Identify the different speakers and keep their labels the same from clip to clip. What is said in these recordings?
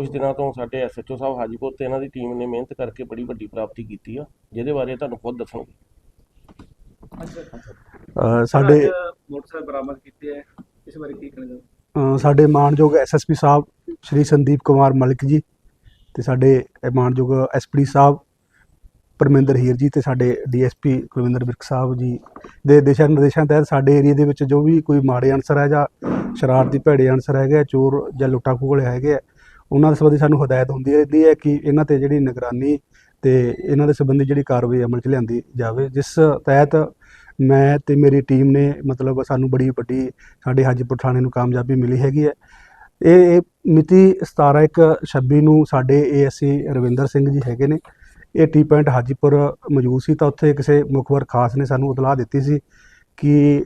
Speaker 1: ਕੁਝ ਦਿਨਾਂ ਤੋਂ ਸਾਡੇ ਐਸਐਚਓ ਸਾਹਿਬ ਹਾਜੀਪੁਰ ਤੇ ਇਹਨਾਂ ਦੀ ਟੀਮ ਨੇ ਮਿਹਨਤ ਕਰਕੇ ਬੜੀ ਵੱਡੀ ਪ੍ਰਾਪਤੀ ਕੀਤੀ ਆ ਜਿਹਦੇ ਬਾਰੇ ਤੁਹਾਨੂੰ ਖੁਦ ਦੱਸਣਗੇ।
Speaker 2: ਅ, ਸਾਡੇ
Speaker 3: ਮੋਟਰਸਾਈਕਲ ਬਰਾਮਦ ਕੀਤੇ ਹੈ ਇਸ ਬਾਰੇ ਕੀ ਕਹਿਣਾ
Speaker 2: ਅ, ਸਾਡੇ ਮਾਨਯੋਗ ਐਸਐਸਪੀ ਸਾਹਿਬ ਸ਼੍ਰੀ ਸੰਦੀਪ ਕੁਮਾਰ ਮਲਿਕ ਜੀ ਤੇ ਸਾਡੇ ਇਹ ਮਾਨਯੋਗ ਐਸਪੀ ਸਾਹਿਬ ਪਰਮਿੰਦਰ ਹੀਰ ਜੀ ਤੇ ਸਾਡੇ ਡੀਐਸਪੀ ਕੁਲਵਿੰਦਰ ਵਿਰਕ ਸਾਹਿਬ ਜੀ ਦੇ ਦਿਸ਼ਾ ਨਿਰਦੇਸ਼ਾਂ ਤਹਿਤ ਸਾਡੇ ਏਰੀਆ ਦੇ ਵਿੱਚ ਜੋ ਵੀ ਕੋਈ ਮਾੜੇ ਅਨਸਰ ਹੈ ਜਾਂ ਸ਼ਰਾਰਤੀ ਭੈੜੇ ਅਨਸਰ ਹੈਗੇ ਆ, ਚੋਰ ਜਾਂ ਲੁੱਟਾ ਖੋਹਲੇ ਹੈਗੇ ਆ ਉਹਨਾਂ ਦੇ ਸੰਬੰਧੀ ਸਾਨੂੰ ਹਦਾਇਤ ਹੁੰਦੀ ਰਹਿੰਦੀ ਹੈ ਕਿ ਇਹਨਾਂ ਤੇ ਜਿਹੜੀ ਨਿਗਰਾਨੀ ਤੇ ਇਹਨਾਂ ਦੇ ਸੰਬੰਧੀ ਜਿਹੜੀ ਕਾਰਵਾਈ ਅਮਲ 'ਚ ਲਿਆਂਦੀ ਜਾਵੇ, ਜਿਸ ਤਹਿਤ ਮੈਂ ਤੇ ਮੇਰੀ ਟੀਮ ਨੇ ਮਤਲਬ ਸਾਨੂੰ ਬੜੀ ਵੱਡੀ ਸਾਡੇ ਹਾਜੀਪੁਰ ਥਾਣੇ ਨੂੰ ਕਾਮਯਾਬੀ ਮਿਲੀ ਹੈਗੀ ਹੈ। ਇਹ ਇਹ ਮਿਤੀ 17 ਇੱਕ 26 ਨੂੰ ਸਾਡੇ ਏਐਸਸੀ ਰਵਿੰਦਰ ਸਿੰਘ ਜੀ ਹੈਗੇ ਨੇ। ਇਹ ਟੀ ਪੁਆਇੰਟ ਹਾਜੀਪੁਰ ਮੌਜੂਦ ਸੀ ਤਾਂ ਉੱਥੇ ਕਿਸੇ ਮੁਖਬਰ ਖਾਸ ਨੇ ਸਾਨੂੰ ਉਤਲਾਹ ਦਿੱਤੀ ਸੀ ਕਿ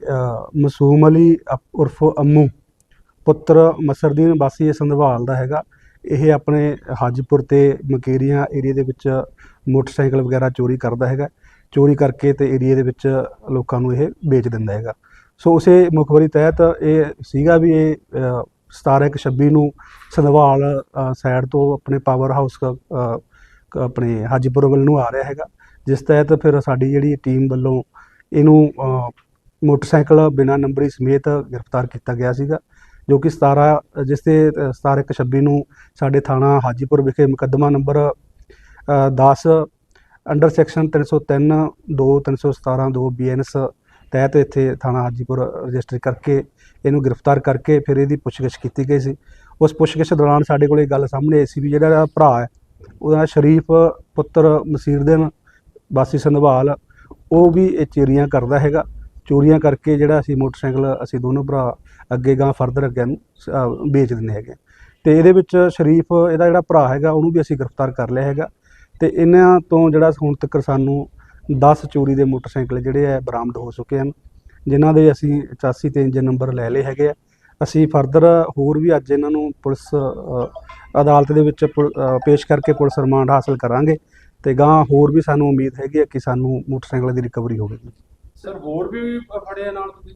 Speaker 2: ਮਸੂਮ ਅਲੀ ਅਪ- ਉਰਫ ਅੰਮੂ ਪੁੱਤਰ ਮਸਰਦੀਨ ਵਾਸੀ ਸੰਧਵਾਲ ਦਾ ਹੈਗਾ। ਇਹ ਆਪਣੇ ਹਾਜੀਪੁਰ ਤੇ ਮਕੇਰੀਆਂ ਏਰੀਆ ਦੇ ਵਿੱਚ ਮੋਟਰਸਾਈਕਲ ਵਗੈਰਾ ਚੋਰੀ ਕਰਦਾ ਹੈਗਾ। ਚੋਰੀ ਕਰਕੇ ਤੇ ਏਰੀਆ ਦੇ ਵਿੱਚ ਲੋਕਾਂ ਨੂੰ ਇਹ ਵੇਚ ਦਿੰਦਾ ਹੈਗਾ। ਸੋ ਉਸੇ ਮੁਖਬਰੀ ਤਹਿਤ ਇਹ ਸੀਗਾ ਵੀ ਇਹ ਅ, 17 ਇੱਕ 26 ਨੂੰ ਸੰਧਵਾਲ ਸਾਈਡ ਤੋਂ ਆਪਣੇ ਪਾਵਰ ਹਾਊਸ ਆਪਣੇ ਹਾਜੀਪੁਰ ਵੱਲ ਨੂੰ ਆ ਰਿਹਾ ਹੈਗਾ। ਜਿਸ ਤਹਿਤ ਫਿਰ ਸਾਡੀ ਜਿਹੜੀ ਟੀਮ ਵੱਲੋਂ ਇਹਨੂੰ ਮੋਟਰਸਾਈਕਲ ਬਿਨਾਂ ਨੰਬਰੀ ਸਮੇਤ ਗ੍ਰਿਫਤਾਰ ਕੀਤਾ ਗਿਆ ਸੀਗਾ। ਜੋ ਕਿ 17 ਜਿਸ ਤੇ ਅ, 17 ਇੱਕ 26 ਨੂੰ ਸਾਡੇ ਥਾਣਾ ਹਾਜੀਪੁਰ ਵਿਖੇ ਮੁਕੱਦਮਾ ਨੰਬਰ ਅ, 10 ਅੰਡਰ ਸੈਕਸ਼ਨ 303 2 317 2 ਬੀਐਨਐਸ ਤਹਿਤ ਇੱਥੇ ਥਾਣਾ ਹਾਜੀਪੁਰ ਰਜਿਸਟਰ ਕਰਕੇ ਇਹਨੂੰ ਗ੍ਰਿਫਤਾਰ ਕਰਕੇ ਫਿਰ ਇਹਦੀ ਪੁੱਛਗਿੱਛ ਕੀਤੀ ਗਈ ਸੀ। ਉਸ ਪੁੱਛਗਿੱਛ ਦੌਰਾਨ ਸਾਡੇ ਕੋਲ ਇਹ ਗੱਲ ਸਾਹਮਣੇ ਆਈ ਸੀ ਵੀ ਜਿਹੜਾ ਇਹਦਾ ਭਰਾ ਹੈ ਉਹਦਾ ਨਾਂ ਸ਼ਰੀਫ ਪੁੱਤਰ ਮਸੀਰਦਨ ਵਾਸੀ ਸੰਧਵਾਲ ਉਹ ਵੀ ਇਹ ਚੋਰੀਆਂ ਕਰਦਾ ਹੈਗਾ। ਚੋਰੀਆਂ ਕਰਕੇ ਜਿਹੜਾ ਅਸੀਂ ਮੋਟਰਸਾਈਕਲ ਅਸੀਂ ਦੋਨੋਂ ਭਰਾ ਅੱਗੇ ਗਾਂ ਫਰਦਰ ਅੱਗੇ ਨੂੰ ਸ- ਅਹ ਵੇਚ ਦਿੰਦੇ ਹੈਗੇ। ਤੇ ਇਹਦੇ ਵਿੱਚ ਸ਼ਰੀਫ ਇਹਦਾ ਜਿਹੜਾ ਭਰਾ ਹੈਗਾ ਉਹਨੂੰ ਵੀ ਅਸੀਂ ਗ੍ਰਿਫਤਾਰ ਕਰ ਲਿਆ ਹੈਗਾ। ਤੇ ਇਹਨਾਂ ਤੋਂ ਜਿਹੜਾ ਹੁਣ ਤੱਕ ਸਾਨੂੰ 10 ਚੋਰੀ ਦੇ ਮੋਟਰਸਾਈਕਲ ਜਿਹੜੇ ਆ ਬਰਾਮਦ ਹੋ ਚੁੱਕੇ ਹਨ ਜਿਨ੍ਹਾਂ ਦੇ ਅਸੀਂ 84 ਤੇ ਇੰਜਨ ਨੰਬਰ ਲੈ ਲਏ ਹੈਗੇ ਆ। ਅਸੀਂ ਫਰਦਰ ਹੋਰ ਵੀ ਅੱਜ ਇਹਨਾਂ ਨੂੰ ਪੁਲਿਸ ਅ, ਅਦਾਲਤ ਦੇ ਵਿੱਚ ਪੁਲ- ਅ, ਪੇਸ਼ ਕਰਕੇ ਪੁਲਿਸ ਰਿਮਾਂਡ ਹਾਸਲ ਕਰਾਂਗੇ। ਤੇ ਗਾਂ ਹੋਰ ਵੀ ਸਾਨੂੰ ਉਮੀਦ ਹੈਗੀ ਹੈ ਕਿ ਸਾਨੂੰ ਮੋਟਰਸਾਈਕਲ ਦੀ ਰਿਕਵਰੀ ਹੋਵੇਗੀ।
Speaker 3: ਸਰ ਹੋਰ ਵੀ ਫੜੇ ਨਾਲ ਤੁਸੀਂ?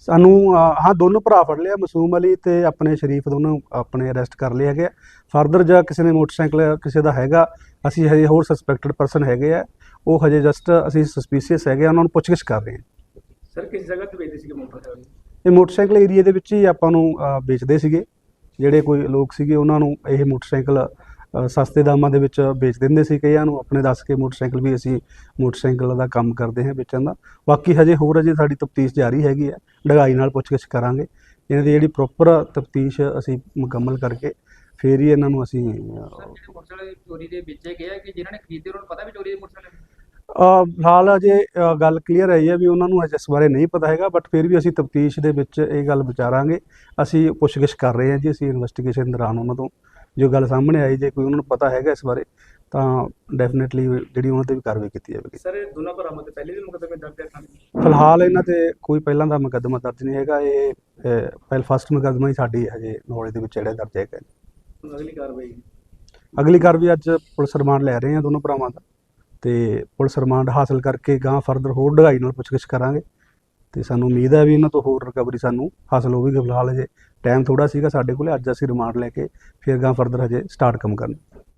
Speaker 2: ਸਾਨੂੰ ਹਾਂ ਦੋਨੋਂ ਭਰਾ ਫੜ ਲਿਆ ਮਸੂਮ ਅਲੀ ਤੇ ਆਪਣੇ ਸ਼ਰੀਫ ਦੋਨੋਂ ਆਪਣੇ ਅਰੈਸਟ ਕਰ ਲਏ ਹੈਗੇ ਫਰਦਰ ਜਾਂ ਕਿਸੇ ਨੇ ਮੋਟਰਸਾਈਕਲ ਕਿਸੇ ਦਾ ਹੈਗਾ ਅਸੀਂ ਹਜੇ ਹੋਰ ਸਸਪੈਕਟਡ ਪਰਸਨ ਹੈਗੇ ਆ। ਉਹ ਹਜੇ ਜਸਟ ਅਸੀਂ ਸਸਪੀਸੀਅਸ ਹੈਗੇ ਆ ਉਹਨਾਂ ਨੂੰ ਪੁੱਛਗਿੱਛ ਕਰ ਰਹੇ ਹਾਂ
Speaker 3: ਸਰ ਕਿਸ ਜਗ੍ਹਾ ਤੇ ਵੇਚਦੇ ਸੀਗੇ ਮੋਟਰਸਾਈਕਲ?
Speaker 2: ਇਹ ਮੋਟਰਸਾਈਕਲ ਏਰੀਆ ਦੇ ਵਿੱਚ ਹੀ ਆਪਾਂ ਨੂੰ ਵੇਚਦੇ ਸੀਗੇ। ਜਿਹੜੇ ਕੋਈ ਲੋਕ ਸੀਗੇ ਉਹਨਾਂ ਨੂੰ ਇਹ ਮੋਟਰਸਾਈਕਲ ਸਸਤੇ ਦਾਮਾਂ ਦੇ ਵਿੱਚ ਵੇਚ ਦਿੰਦੇ ਸੀ ਕਈਆਂ ਨੂੰ। ਆਪਣੇ ਦੱਸ ਕੇ ਮੋਟਰਸਾਈਕਲ ਵੀ ਅਸੀਂ ਮੋਟਰਸਾਈਕਲ ਦਾ ਕੰਮ ਕਰਦੇ ਹਾਂ ਵੇਚਣ ਦਾ। ਬਾਕੀ ਹਜੇ ਹੋਰ ਅਜੇ ਸਾਡੀ ਤਫਤੀਸ਼ ਜਾਰੀ ਹੈਗੀ ਹੈ। ਡਗਾਈ ਨਾਲ ਪੁੱਛਗਿੱਛ ਕਰਾਂਗੇ। ਇਹਨਾਂ ਦੀ ਜਿਹੜੀ ਪ੍ਰੋਪਰ ਤਫਤੀਸ਼ ਅਸੀਂ ਮੁਕੰਮਲ ਕਰਕੇ ਫੇਰ ਹੀ ਇਹਨਾਂ ਨੂੰ ਅਸੀਂ
Speaker 4: ਮੋਟਰਸਾਈਕਲ ਚੋਰੀ ਦੇ ਵੇਚੇ ਗਏ ਆ ਕਿ ਜਿਨ੍ਹਾਂ ਨੇ ਖਰੀਦੇ ਉਹਨਾਂ ਨੂੰ ਪਤਾ ਵੀ ਚੋਰੀ ਦੇ ਮੋਟਰਸਾਈਕਲ
Speaker 2: ਫਿਲਹਾਲ ਅਜੇ ਗੱਲ ਕਲੀਅਰ ਆਈ ਹੈ ਵੀ ਉਹਨਾਂ ਨੂੰ ਅਜੇ ਇਸ ਬਾਰੇ ਨਹੀਂ ਪਤਾ ਹੈਗਾ ਬਟ ਫਿਰ ਵੀ ਅਸੀਂ ਤਫਤੀਸ਼ ਦੇ ਵਿੱਚ ਇਹ ਗੱਲ ਵਿਚਾਰਾਂਗੇ। ਅਸੀਂ ਪੁੱਛਗਿੱਛ ਕਰ ਰਹੇ ਹਾਂ ਜੀ ਅਸੀਂ ਇਨਵੈਸਟੀਗੇਸ਼ਨ ਦੌਰਾਨ ਉਹਨਾਂ ਤੋਂ। ਜੋ ਗੱਲ ਸਾਹਮਣੇ ਆਈ ਜੇ ਕੋਈ ਉਹਨਾਂ ਨੂੰ ਪਤਾ ਹੈਗਾ ਇਸ ਬਾਰੇ ਤਾਂ ਡੈਫੀਨਿਟਲੀ ਜਿਹੜੀ ਉਹਨਾਂ ਤੇ ਵੀ ਕਾਰਵਾਈ ਕੀਤੀ ਜਾਵੇਗੀ।
Speaker 3: ਸਰ ਇਹ ਦੋਨਾਂ ਭਰਾਵਾਂ ਤੇ ਪਹਿਲੇ ਦਿਨ ਮੁਕਦਮੇ ਦਰਜ ਹੈ ਥਾਣੇ
Speaker 2: ਫਿਲਹਾਲ ਇਹਨਾਂ ਤੇ ਕੋਈ ਪਹਿਲਾਂ ਦਾ ਮੁਕੱਦਮਾ ਦਰਜ ਨਹੀਂ ਹੈਗਾ ਇਹ ਪਹਿਲ ਫਸਟ ਮੁਕੱਦਮਾ ਹੀ ਸਾਡੀ ਹਜੇ ਨੌਲੇਜ ਦੇ ਵਿੱਚ ਜਿਹੜਾ ਦਰਜ ਹੈਗਾ
Speaker 3: ਅਗਲੀ ਕਾਰਵਾਈ?
Speaker 2: ਅਗਲੀ ਕਾਰਵਾਈ ਅੱਜ ਪੁਲਿਸ ਰਿਮਾਂਡ ਲੈ ਰਹੇ ਹਾਂ ਦੋਨੋਂ ਭਰਾਵਾਂ ਦਾ ਤੇ ਪੁਲਿਸ ਰਿਮਾਂਡ ਹਾਸਲ ਕਰਕੇ ਗਾਂ ਫਰਦਰ ਹੋਰ ਡਗਾਈ ਨਾਲ ਪੁੱਛਗਿੱਛ ਕਰਾਂਗੇ ਤੇ ਸਾਨੂੰ ਉਮੀਦ ਹੈ ਵੀ ਇਹਨਾਂ ਤੋਂ ਹੋਰ ਰਿਕਵਰੀ ਸਾਨੂੰ ਹਾਸਲ ਹੋਵੇਗੀ ਫਿਲਹਾਲ ਹਜੇ। ਟਾਈਮ ਥੋੜਾ ਸੀਗਾ ਸਾਡੇ ਕੋਲੇ, ਅੱਜ ਅਸੀਂ ਰਿਮਾਂਡ ਲੈ ਕੇ ਫਿਰ ਗਾਂ ਫਰਦਰ ਹਜੇ ਸਟਾਰਟ ਕੰਮ ਕਰਨਾ।